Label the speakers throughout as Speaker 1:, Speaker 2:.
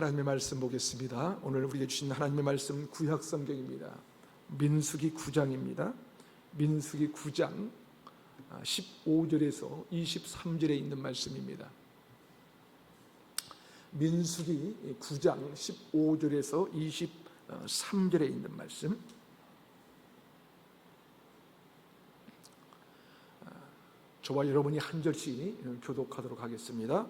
Speaker 1: 하나님의 말씀 보겠습니다. 오늘 우리에게 주신 하나님의 말씀 구약 성경입니다. 민수기 9장입니다. 민수기 9장 15절에서 23절에 있는 말씀입니다. 민수기 9장 15절에서 23절에 있는 말씀. 저와 여러분이 한 절씩 교독하도록 하겠습니다.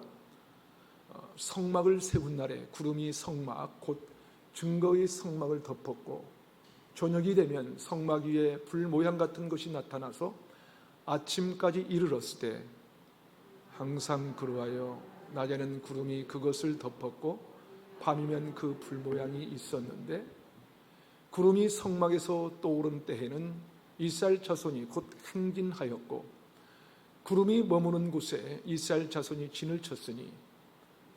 Speaker 1: 어, 성막을 세운 날에 구름이 성막 곧 증거의 성막을 덮었고 저녁이 되면 성막 위에 불 모양 같은 것이 나타나서 아침까지 이르렀을 때 항상 그러하여 낮에는 구름이 그것을 덮었고 밤이면 그 불 모양이 있었는데 구름이 성막에서 떠오른 때에는 이스라엘 자손이 곧 행진하였고 구름이 머무는 곳에 이스라엘 자손이 진을 쳤으니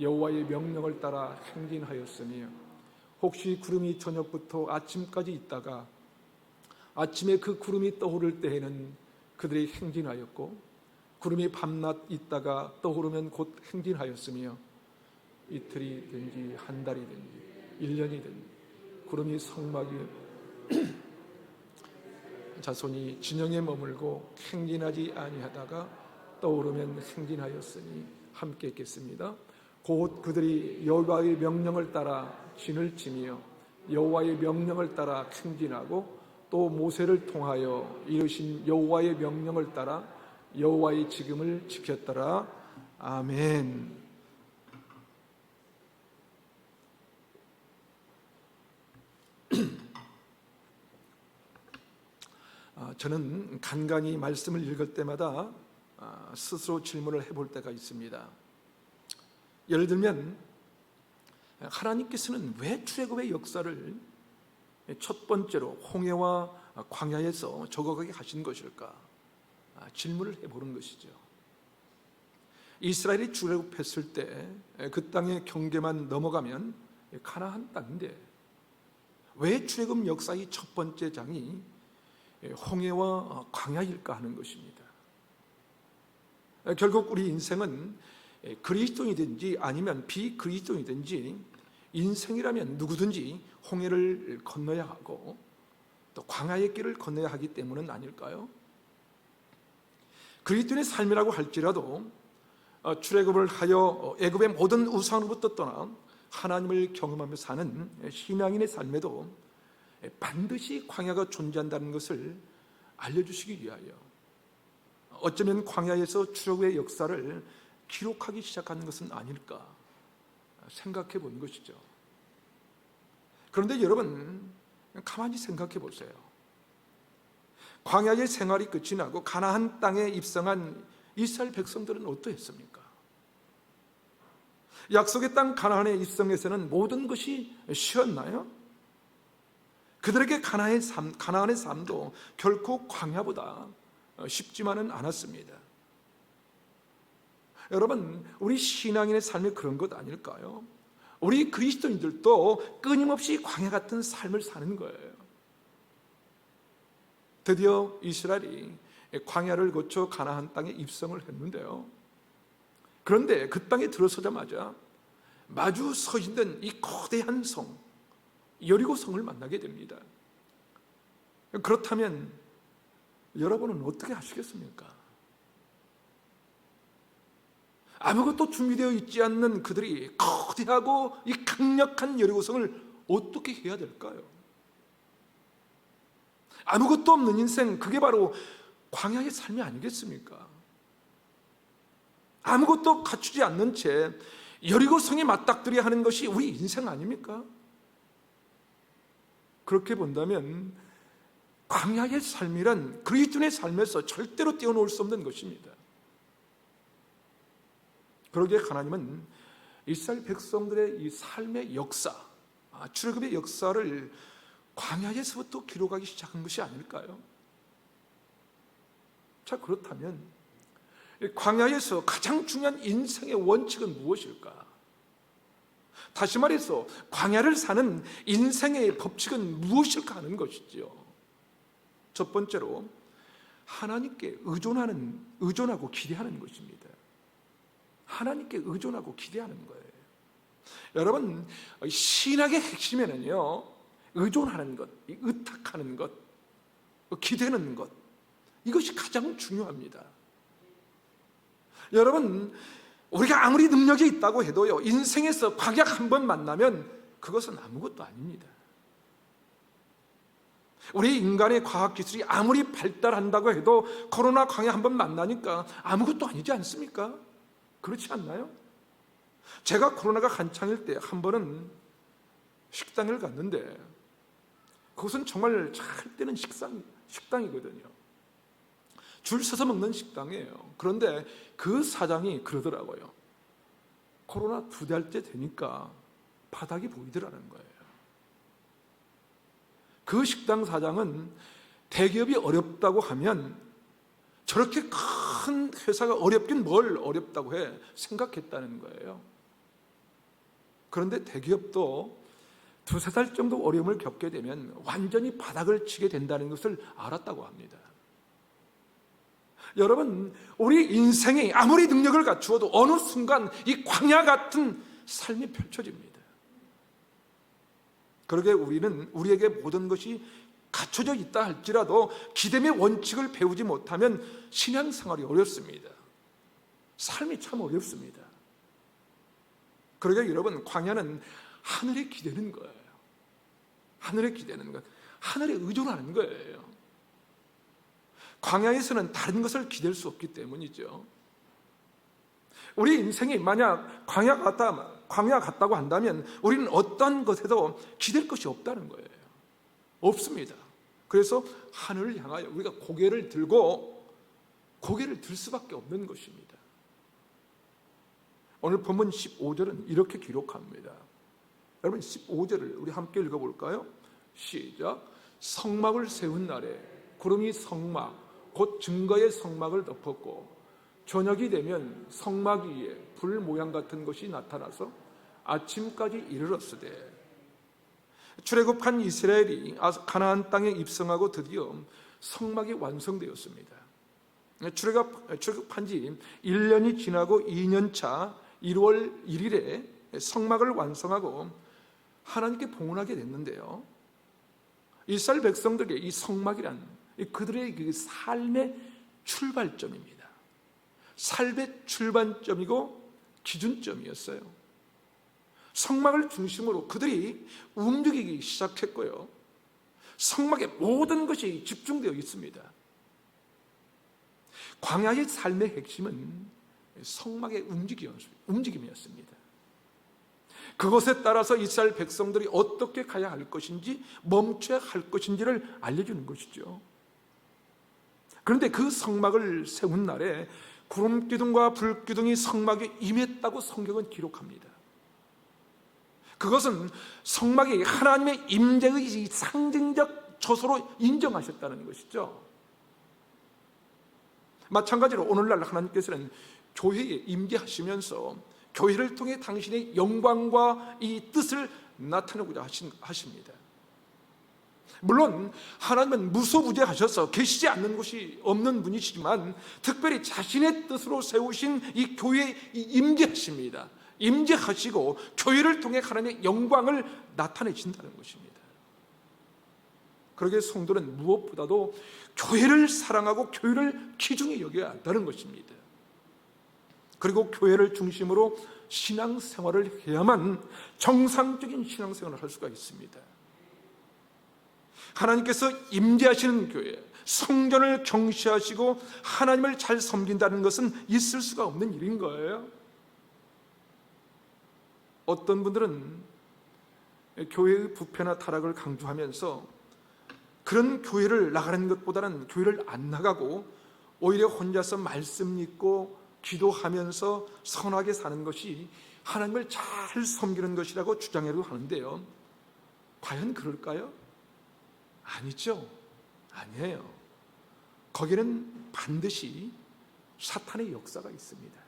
Speaker 1: 여호와의 명령을 따라 행진하였으며 혹시 구름이 저녁부터 아침까지 있다가 아침에 그 구름이 떠오를 때에는 그들이 행진하였고 구름이 밤낮 있다가 떠오르면 곧 행진하였으며 이틀이 된지 한 달이 된지 일 년이 된지 구름이 성막 위에 자손이 진영에 머물고 행진하지 아니하다가 떠오르면 행진하였으니 함께 있겠습니다. 곧 그들이 여호와의 명령을 따라 진을 치며 여호와의 명령을 따라 행진하고 또 모세를 통하여 이루신 여호와의 명령을 따라 여호와의 지금을 지켰더라. 아멘. 아, 저는 간간히 말씀을 읽을 때마다 아, 스스로 질문을 해볼 때가 있습니다. 예를 들면 하나님께서는 왜 출애굽의 역사를 첫 번째로 홍해와 광야에서 적어가게 하신 것일까? 아, 질문을 해보는 것이죠. 이스라엘이 출애굽했을 때 그 땅의 경계만 넘어가면 가나안 땅인데 왜 출애굽 역사의 첫 번째 장이 홍해와 광야일까 하는 것입니다. 결국 우리 인생은 그리스도이든지 아니면 비그리스도이든지 인생이라면 누구든지 홍해를 건너야 하고 또 광야의 길을 건너야 하기 때문은 아닐까요? 그리스도의 삶이라고 할지라도 어, 출애굽을 하여 애굽의 모든 우상으로부터 떠나 하나님을 경험하며 사는 신앙인의 삶에도 반드시 광야가 존재한다는 것을 알려주시기 위하여 어쩌면 광야에서 출애굽의 역사를 기록하기 시작하는 것은 아닐까 생각해 보는 것이죠. 그런데 여러분 가만히 생각해 보세요. 광야의 생활이 끝이 나고 가나안 땅에 입성한 이스라엘 백성들은 어떠했습니까? 약속의 땅 가나안에 입성해서는 모든 것이 쉬었나요? 그들에게 가나안의 삶, 가나안의 삶도 결코 광야보다 쉽지만은 않았습니다. 여러분, 우리 신앙인의 삶이 그런 것 아닐까요? 우리 그리스도인들도 끊임없이 광야 같은 삶을 사는 거예요. 드디어 이스라엘이 광야를 거쳐 가나안 땅에 입성을 했는데요. 그런데 그 땅에 들어서자마자 마주 서 있는 이 거대한 성, 여리고 성을 만나게 됩니다. 그렇다면 여러분은 어떻게 하시겠습니까? 아무것도 준비되어 있지 않는 그들이 거대하고 이 강력한 여리고성을 어떻게 해야 될까요? 아무것도 없는 인생 그게 바로 광야의 삶이 아니겠습니까? 아무것도 갖추지 않는 채 여리고성에 맞닥뜨려야 하는 것이 우리 인생 아닙니까? 그렇게 본다면 광야의 삶이란 그리스도의 삶에서 절대로 떼어놓을 수 없는 것입니다. 그러기에 하나님은 이스라엘 백성들의 이 삶의 역사, 아, 출애굽의 역사를 광야에서부터 기록하기 시작한 것이 아닐까요? 자 그렇다면 이 광야에서 가장 중요한 인생의 원칙은 무엇일까? 다시 말해서 광야를 사는 인생의 법칙은 무엇일까 하는 것이지요. 첫 번째로 하나님께 의존하는 의존하고 기대하는 것입니다. 하나님께 의존하고 기대하는 거예요. 여러분 신학의 핵심에는요 의존하는 것, 이 의탁하는 것, 기대는 것 이것이 가장 중요합니다. 여러분 우리가 아무리 능력이 있다고 해도요 인생에서 과약 한 번 만나면 그것은 아무것도 아닙니다. 우리 인간의 과학 기술이 아무리 발달한다고 해도 코로나 광야 한번 만나니까 아무것도 아니지 않습니까? 그렇지 않나요? 제가 코로나가 한창일 때 한 번은 식당을 갔는데 그것은 정말 잘 되는 식당, 식당이거든요. 줄 서서 먹는 식당이에요. 그런데 그 사장이 그러더라고요. 코로나 두 달째 되니까 바닥이 보이더라는 거예요. 그 식당 사장은 대기업이 어렵다고 하면 저렇게 큰 회사가 어렵긴 뭘 어렵다고 해 생각했다는 거예요. 그런데 대기업도 두세 달 정도 어려움을 겪게 되면 완전히 바닥을 치게 된다는 것을 알았다고 합니다. 여러분, 우리 인생이 아무리 능력을 갖추어도 어느 순간 이 광야 같은 삶이 펼쳐집니다. 그러게 우리는 우리에게 모든 것이 갖춰져 있다 할지라도 기dem의 원칙을 배우지 못하면 신앙생활이 어렵습니다. 삶이 참 어렵습니다. 그러게 여러분 광야는 하늘에 기대는 거예요. 하늘에 기대는 것, 하늘에 의존하는 거예요. 광야에서는 다른 것을 기댈 수 없기 때문이죠. 우리 인생이 만약 광야 같다, 광야 같다고 한다면 우리는 어떤 것에도 기댈 것이 없다는 거예요. 없습니다. 그래서 하늘을 향하여 우리가 고개를 들고 고개를 들 수밖에 없는 것입니다. 오늘 본문 15절은 이렇게 기록합니다. 여러분 15절을 우리 함께 읽어볼까요? 시작. 성막을 세운 날에 구름이 성막 곧 증거의 성막을 덮었고 저녁이 되면 성막 위에 불 모양 같은 것이 나타나서 아침까지 이르렀으되 출애굽한 이스라엘이 가나안 땅에 입성하고 드디어 성막이 완성되었습니다. 출애굽, 출애굽한 지 1년이 지나고 2년 차 1월 1일에 성막을 완성하고 하나님께 봉헌하게 됐는데요. 이스라엘 백성들에게 이 성막이란 그들의 그 삶의 출발점입니다. 삶의 출발점이고 기준점이었어요. 성막을 중심으로 그들이 움직이기 시작했고요. 성막의 모든 것이 집중되어 있습니다. 광야의 삶의 핵심은 성막의 움직임이었습니다. 그것에 따라서 이스라엘 백성들이 어떻게 가야 할 것인지 멈춰야 할 것인지를 알려주는 것이죠. 그런데 그 성막을 세운 날에 구름 기둥과 불 기둥이 성막에 임했다고 성경은 기록합니다. 그것은 성막이 하나님의 임재의 상징적 처소로 인정하셨다는 것이죠. 마찬가지로 오늘날 하나님께서는 교회에 임재하시면서 교회를 통해 당신의 영광과 이 뜻을 나타내고자 하십니다. 물론 하나님은 무소부재하셔서 계시지 않는 곳이 없는 분이시지만 특별히 자신의 뜻으로 세우신 이 교회에 임재하십니다. 임재하시고 교회를 통해 하나님의 영광을 나타내신다는 것입니다. 그러게 성도는 무엇보다도 교회를 사랑하고 교회를 기중에 여겨야 한다는 것입니다. 그리고 교회를 중심으로 신앙생활을 해야만 정상적인 신앙생활을 할 수가 있습니다. 하나님께서 임재하시는 교회, 성전을 경시하시고 하나님을 잘 섬긴다는 것은 있을 수가 없는 일인 거예요. 어떤 분들은 교회의 부패나 타락을 강조하면서 그런 교회를 나가는 것보다는 교회를 안 나가고 오히려 혼자서 말씀 읽고 기도하면서 선하게 사는 것이 하나님을 잘 섬기는 것이라고 주장하려고 하는데요. 과연 그럴까요? 아니죠. 아니에요. 거기는 반드시 사탄의 역사가 있습니다.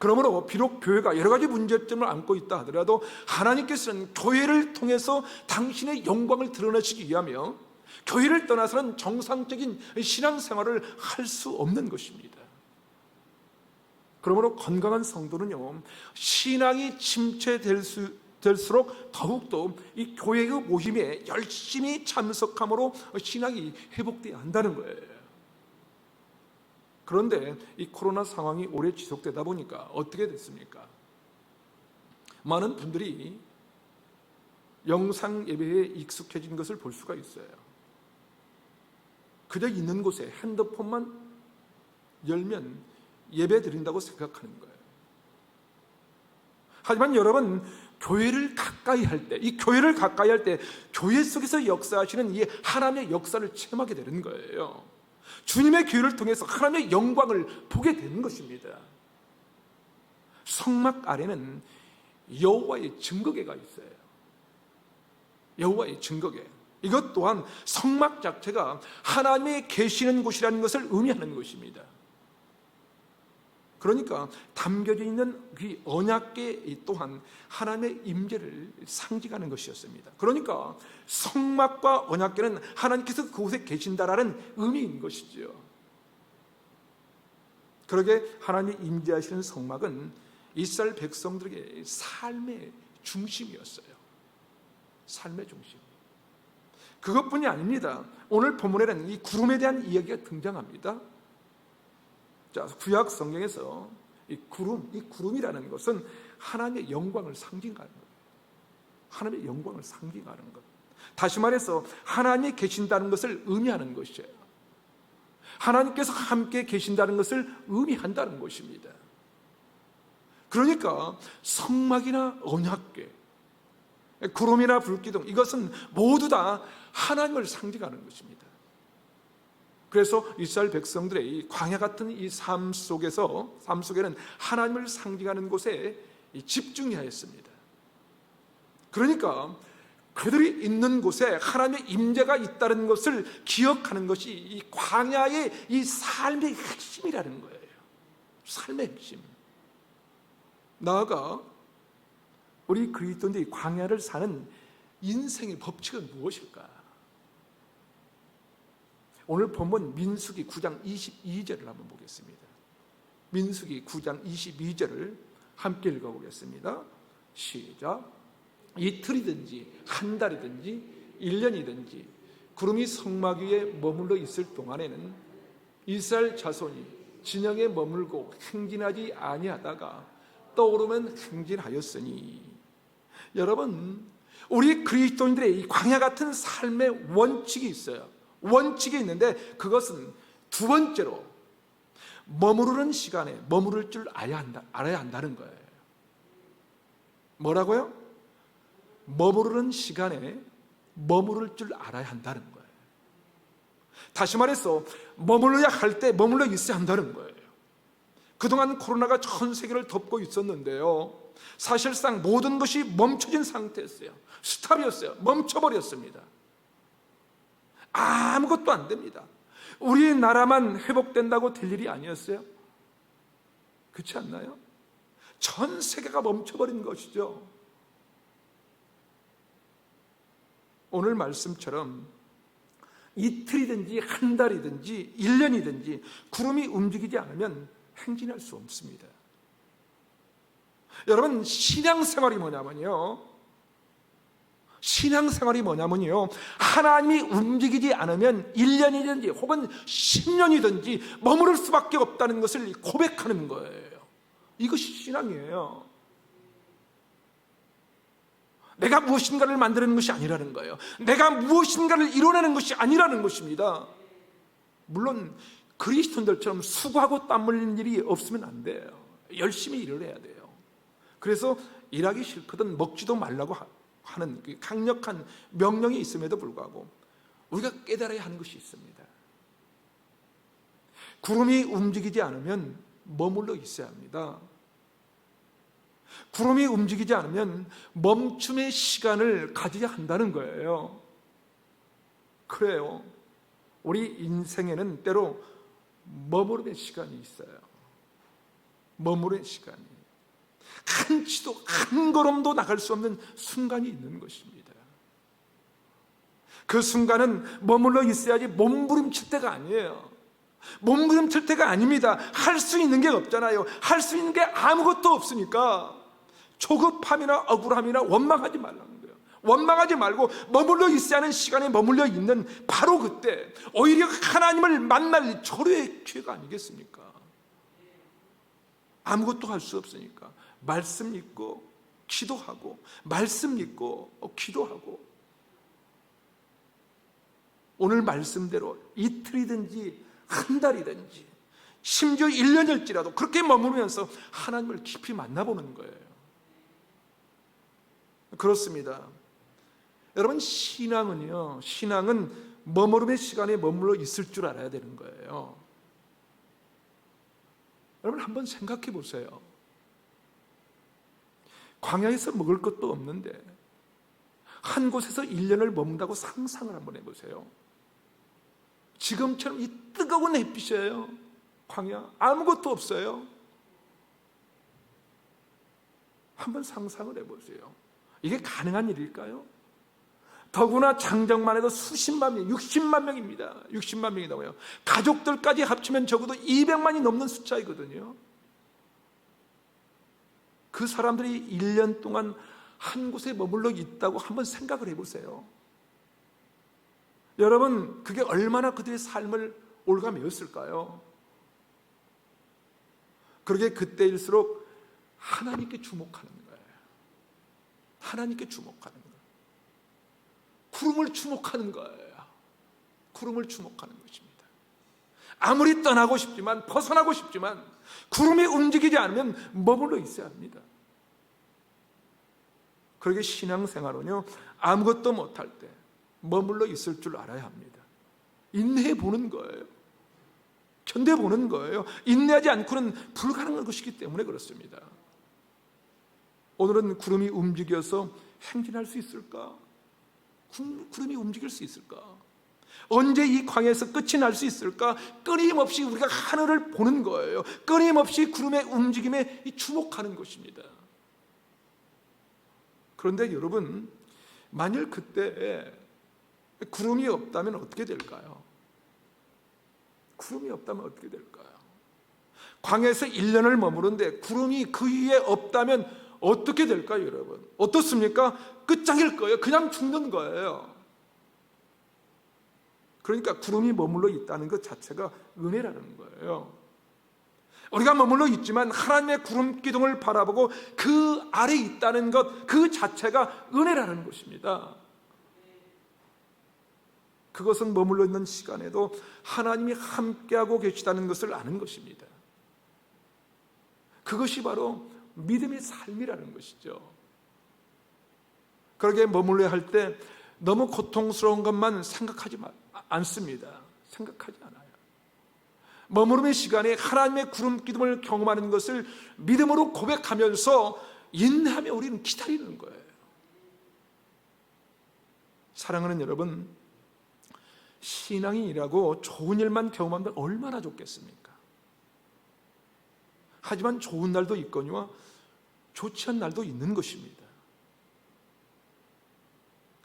Speaker 1: 그러므로 비록 교회가 여러 가지 문제점을 안고 있다 하더라도 하나님께서는 교회를 통해서 당신의 영광을 드러내시기 위하며 교회를 떠나서는 정상적인 신앙생활을 할 수 없는 것입니다. 그러므로 건강한 성도는요 신앙이 침체될 수 될수록 더욱더 이 교회의 모임에 열심히 참석함으로 신앙이 회복되어야 한다는 거예요. 그런데 이 코로나 상황이 오래 지속되다 보니까 어떻게 됐습니까? 많은 분들이 영상 예배에 익숙해진 것을 볼 수가 있어요. 그저 있는 곳에 핸드폰만 열면 예배 드린다고 생각하는 거예요. 하지만 여러분, 교회를 가까이 할 때, 이 교회를 가까이 할 때, 교회 속에서 역사하시는 이 하나님의 역사를 체험하게 되는 거예요. 주님의 교회를 통해서 하나님의 영광을 보게 되는 것입니다. 성막 아래는 여호와의 증거계가 있어요. 여호와의 증거계. 이것 또한 성막 자체가 하나님의 계시는 곳이라는 것을 의미하는 것입니다. 그러니까 담겨져 있는 그 언약계 또한 하나님의 임재를 상징하는 것이었습니다. 그러니까 성막과 언약계는 하나님께서 그곳에 계신다라는 의미인 것이죠. 그러게 하나님 임재하시는 성막은 이스라엘 백성들에게 삶의 중심이었어요. 삶의 중심. 그것뿐이 아닙니다. 오늘 본문에는 이 구름에 대한 이야기가 등장합니다. 자, 구약 성경에서 이 구름, 이 구름이라는 것은 하나님의 영광을 상징하는 것. 하나님의 영광을 상징하는 것. 다시 말해서 하나님이 계신다는 것을 의미하는 것이에요. 하나님께서 함께 계신다는 것을 의미한다는 것입니다. 그러니까 성막이나 언약궤, 구름이나 불기둥 이것은 모두 다 하나님을 상징하는 것입니다. 그래서 이스라엘 백성들의 이 광야 같은 이 삶 속에서 삶 속에는 하나님을 상징하는 곳에 집중해야 했습니다. 그러니까 그들이 있는 곳에 하나님의 임재가 있다는 것을 기억하는 것이 이 광야의 이 삶의 핵심이라는 거예요. 삶의 핵심. 나아가 우리 그리스도인들이 광야를 사는 인생의 법칙은 무엇일까? 오늘 본문 민수기 9장 22절을 한번 보겠습니다. 민수기 9장 22절을 함께 읽어보겠습니다. 시작. 이틀이든지 한 달이든지 1년이든지 구름이 성막 위에 머물러 있을 동안에는 이스라엘 자손이 진영에 머물고 행진하지 아니하다가 떠오르면 행진하였으니 여러분 우리 그리스도인들의 이 광야 같은 삶의 원칙이 있어요. 원칙이 있는데 그것은 두 번째로 머무르는 시간에 머무를 줄 알아야, 한다, 알아야 한다는 거예요. 뭐라고요? 머무르는 시간에 머무를 줄 알아야 한다는 거예요. 다시 말해서 머물러야 할 때 머물러 있어야 한다는 거예요. 그동안 코로나가 전 세계를 덮고 있었는데요. 사실상 모든 것이 멈춰진 상태였어요. 스탑이었어요. 멈춰버렸습니다. 아무것도 안 됩니다. 우리나라만 회복된다고 될 일이 아니었어요? 그렇지 않나요? 전 세계가 멈춰버린 것이죠. 오늘 말씀처럼 이틀이든지 한 달이든지 1년이든지 구름이 움직이지 않으면 행진할 수 없습니다. 여러분 신앙생활이 뭐냐면요. 신앙생활이 뭐냐면요. 하나님이 움직이지 않으면 1년이든지 혹은 10년이든지 머무를 수밖에 없다는 것을 고백하는 거예요. 이것이 신앙이에요. 내가 무엇인가를 만드는 것이 아니라는 거예요. 내가 무엇인가를 이뤄내는 것이 아니라는 것입니다. 물론 그리스도인들처럼 수고하고 땀 흘리는 일이 없으면 안 돼요. 열심히 일을 해야 돼요. 그래서 일하기 싫거든 먹지도 말라고 하는 그 강력한 명령이 있음에도 불구하고 우리가 깨달아야 하는 것이 있습니다. 구름이 움직이지 않으면 머물러 있어야 합니다. 구름이 움직이지 않으면 멈춤의 시간을 가져야 한다는 거예요. 그래요. 우리 인생에는 때로 머무르는 시간이 있어요. 머무르는 시간이. 한 치도, 한 걸음도 나갈 수 없는 순간이 있는 것입니다. 그 순간은 머물러 있어야지 몸부림칠 때가 아니에요. 몸부림칠 때가 아닙니다. 할 수 있는 게 없잖아요. 할 수 있는 게 아무것도 없으니까 조급함이나 억울함이나 원망하지 말라는 거예요. 원망하지 말고 머물러 있어야 하는 시간에 머물러 있는 바로 그때 오히려 하나님을 만날 절호의 기회가 아니겠습니까? 아무것도 할 수 없으니까 말씀 읽고 기도하고 말씀 읽고 어, 기도하고 오늘 말씀대로 이틀이든지 한 달이든지 심지어 1년일지라도 그렇게 머무르면서 하나님을 깊이 만나보는 거예요. 그렇습니다. 여러분 신앙은요. 신앙은 머무름의 시간에 머물러 있을 줄 알아야 되는 거예요. 여러분 한번 생각해 보세요. 광야에서 먹을 것도 없는데 한 곳에서 1년을 머문다고 상상을 한번 해보세요. 지금처럼 이 뜨거운 햇빛이에요. 광야 아무것도 없어요. 한번 상상을 해보세요. 이게 가능한 일일까요? 더구나 장정만 해도 수십만 명, 60만 명입니다. 60만 명이 넘어요. 가족들까지 합치면 적어도 200만이 넘는 숫자이거든요. 그 사람들이 1년 동안 한 곳에 머물러 있다고 한번 생각을 해보세요. 여러분, 그게 얼마나 그들의 삶을 올가매었을까요? 그러게 그때일수록 하나님께 주목하는 거예요. 하나님께 주목하는 거예요. 구름을 주목하는 거예요. 구름을 주목하는 것입니다. 아무리 떠나고 싶지만, 벗어나고 싶지만, 구름이 움직이지 않으면 머물러 있어야 합니다. 그러게 신앙생활은요, 아무것도 못할 때 머물러 있을 줄 알아야 합니다. 인내해 보는 거예요. 견뎌 보는 거예요. 인내하지 않고는 불가능한 것이기 때문에 그렇습니다. 오늘은 구름이 움직여서 행진할 수 있을까? 구름이 움직일 수 있을까? 언제 이 광야에서 끝이 날 수 있을까? 끊임없이 우리가 하늘을 보는 거예요. 끊임없이 구름의 움직임에 주목하는 것입니다. 그런데 여러분, 만일 그때 구름이 없다면 어떻게 될까요? 구름이 없다면 어떻게 될까요? 광야에서 1년을 머무는데 구름이 그 위에 없다면 어떻게 될까요, 여러분? 어떻습니까? 끝장일 거예요. 그냥 죽는 거예요. 그러니까 구름이 머물러 있다는 것 자체가 은혜라는 거예요. 우리가 머물러 있지만 하나님의 구름 기둥을 바라보고 그 아래 있다는 것 그 자체가 은혜라는 것입니다. 그것은 머물러 있는 시간에도 하나님이 함께하고 계시다는 것을 아는 것입니다. 그것이 바로 믿음의 삶이라는 것이죠. 그러게 머물러 할때 너무 고통스러운 것만 생각하지 않습니다. 생각하지 않아요. 머무름의 시간에 하나님의 구름 기둥을 경험하는 것을 믿음으로 고백하면서 인내하며 우리는 기다리는 거예요. 사랑하는 여러분, 신앙인이라고 좋은 일만 경험하면 얼마나 좋겠습니까? 하지만 좋은 날도 있거니와 좋지 않은 날도 있는 것입니다.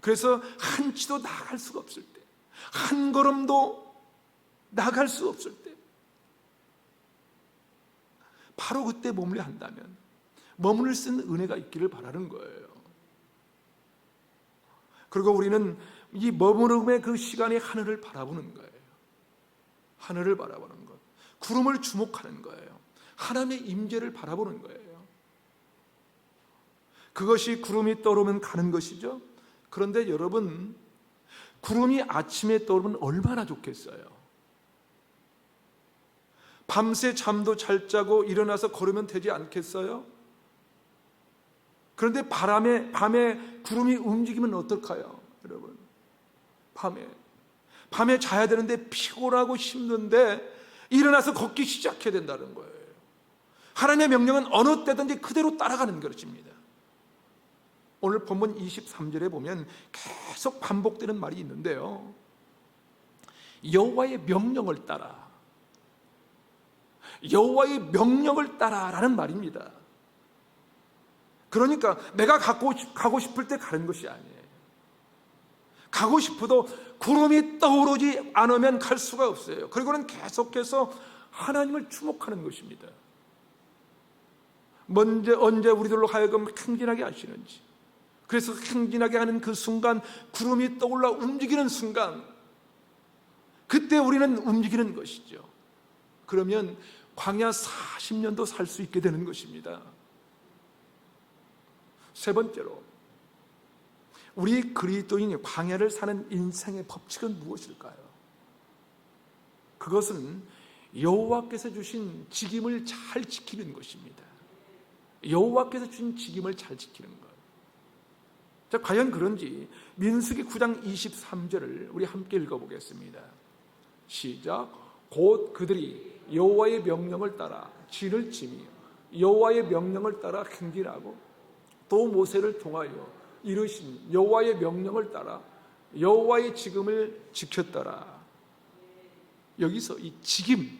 Speaker 1: 그래서 한치도 나갈 수가 없을 때, 한 걸음도 나갈 수 없을 때, 바로 그때 머물러 한다면 머물러 쓴 은혜가 있기를 바라는 거예요. 그리고 우리는 이 머무름의 그 시간에 하늘을 바라보는 거예요. 하늘을 바라보는 것. 구름을 주목하는 거예요. 하나님의 임재를 바라보는 거예요. 그것이 구름이 떠오르면 가는 것이죠. 그런데 여러분, 구름이 아침에 떠오르면 얼마나 좋겠어요. 밤새 잠도 잘 자고 일어나서 걸으면 되지 않겠어요? 그런데 바람에, 밤에 구름이 움직이면 어떨까요? 여러분. 밤에. 밤에 자야 되는데 피곤하고 힘든데 일어나서 걷기 시작해야 된다는 거예요. 하나님의 명령은 어느 때든지 그대로 따라가는 것입니다. 오늘 본문 23절에 보면 계속 반복되는 말이 있는데요. 여호와의 명령을 따라 여호와의 명령을 따라라는 말입니다. 그러니까 내가 싶- 가고 싶을 때 가는 것이 아니에요. 가고 싶어도 구름이 떠오르지 않으면 갈 수가 없어요. 그리고는 계속해서 하나님을 주목하는 것입니다. 먼저 언제 우리들로 하여금 행진하게 하시는지. 그래서 행진하게 하는 그 순간 구름이 떠올라 움직이는 순간 그때 우리는 움직이는 것이죠. 그러면 광야 40년도 살 수 있게 되는 것입니다. 세 번째로 우리 그리스도인이 광야를 사는 인생의 법칙은 무엇일까요? 그것은 여호와께서 주신 직임을 잘 지키는 것입니다. 여호와께서 주신 직임을 잘 지키는 것. 자, 과연 그런지 민수기 9장 23절을 우리 함께 읽어보겠습니다. 시작. 곧 그들이 여호와의 명령을 따라 진을 치며 여호와의 명령을 따라 행진하고 또 모세를 통하여 이르신 여호와의 명령을 따라 여호와의 직임을 지켰더라. 여기서 이 직임,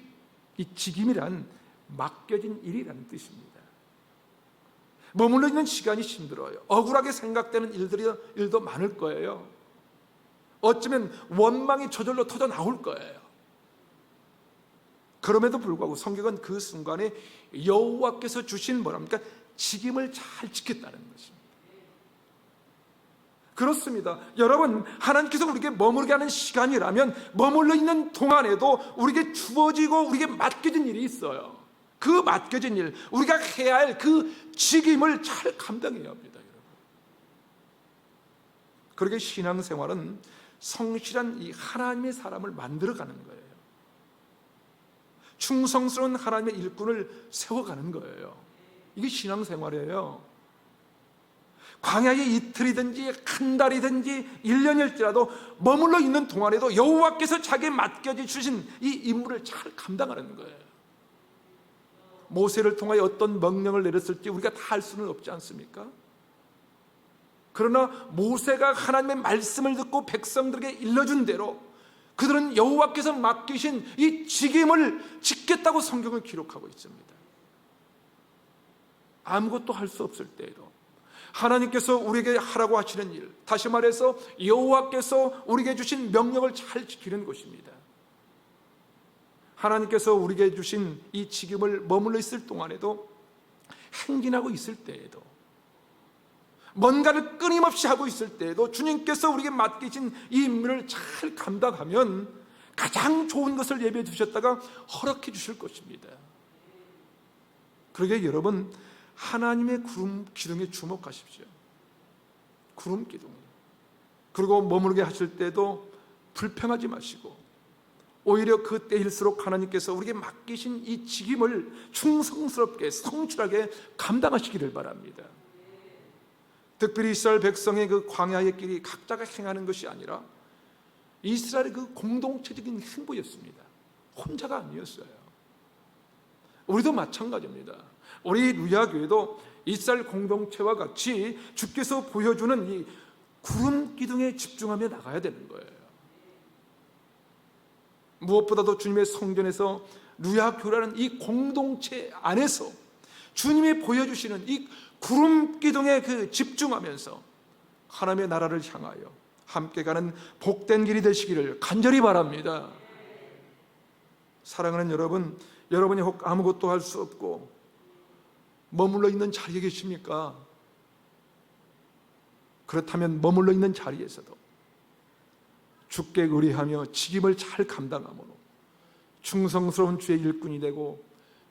Speaker 1: 이 직임이란 맡겨진 일이라는 뜻입니다. 머물러 있는 시간이 힘들어요. 억울하게 생각되는 일들이 일도 많을 거예요. 어쩌면 원망이 저절로 터져 나올 거예요. 그럼에도 불구하고 성경은 그 순간에 여호와께서 주신 뭐랍니까? 직임을 잘 지켰다는 것입니다. 그렇습니다. 여러분, 하나님께서 우리에게 머무르게 하는 시간이라면 머물러 있는 동안에도 우리에게 주어지고 우리에게 맡겨진 일이 있어요. 그 맡겨진 일, 우리가 해야 할 그 직임을 잘 감당해야 합니다, 여러분. 그러게 신앙생활은 성실한 이 하나님의 사람을 만들어가는 거예요. 충성스러운 하나님의 일꾼을 세워가는 거예요. 이게 신앙생활이에요. 광야에 이틀이든지 한 달이든지 1년일지라도 머물러 있는 동안에도 여호와께서 자기에 맡겨져 주신 이 임무를 잘 감당하는 거예요. 모세를 통하여 어떤 명령을 내렸을지 우리가 다 알 수는 없지 않습니까? 그러나 모세가 하나님의 말씀을 듣고 백성들에게 일러준 대로 그들은 여호와께서 맡기신 이 직임을 지켰다고 성경을 기록하고 있습니다. 아무것도 할 수 없을 때에도 하나님께서 우리에게 하라고 하시는 일, 다시 말해서 여호와께서 우리에게 주신 명령을 잘 지키는 것입니다. 하나님께서 우리에게 주신 이 직임을 머물러 있을 동안에도 행진하고 있을 때에도 뭔가를 끊임없이 하고 있을 때에도 주님께서 우리에게 맡기신 이 임무를 잘 감당하면 가장 좋은 것을 예배해 주셨다가 허락해 주실 것입니다. 그러게 여러분 하나님의 구름 기둥에 주목하십시오. 구름 기둥. 그리고 머무르게 하실 때도 불평하지 마시고 오히려 그 때일수록 하나님께서 우리에게 맡기신 이 직임을 충성스럽게 성실하게 감당하시기를 바랍니다. 특별히 이스라엘 백성의 그 광야의 길이 각자가 행하는 것이 아니라 이스라엘의 그 공동체적인 행보였습니다. 혼자가 아니었어요. 우리도 마찬가지입니다. 우리 루야교회도 이스라엘 공동체와 같이 주께서 보여주는 이 구름 기둥에 집중하며 나가야 되는 거예요. 무엇보다도 주님의 성전에서 루야 교라는 이 공동체 안에서 주님이 보여주시는 이 구름 기둥에 그 집중하면서 하나님의 나라를 향하여 함께 가는 복된 길이 되시기를 간절히 바랍니다. 사랑하는 여러분, 여러분이 혹 아무것도 할 수 없고 머물러 있는 자리에 계십니까? 그렇다면 머물러 있는 자리에서도 주께 의뢰하며 직임을 잘 감당함으로 충성스러운 주의 일꾼이 되고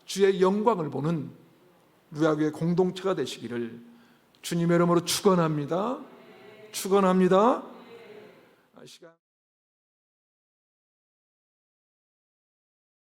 Speaker 1: 주의 영광을 보는 루야교의 공동체가 되시기를 주님의 이름으로 축원합니다. 축원합니다. 아, 시간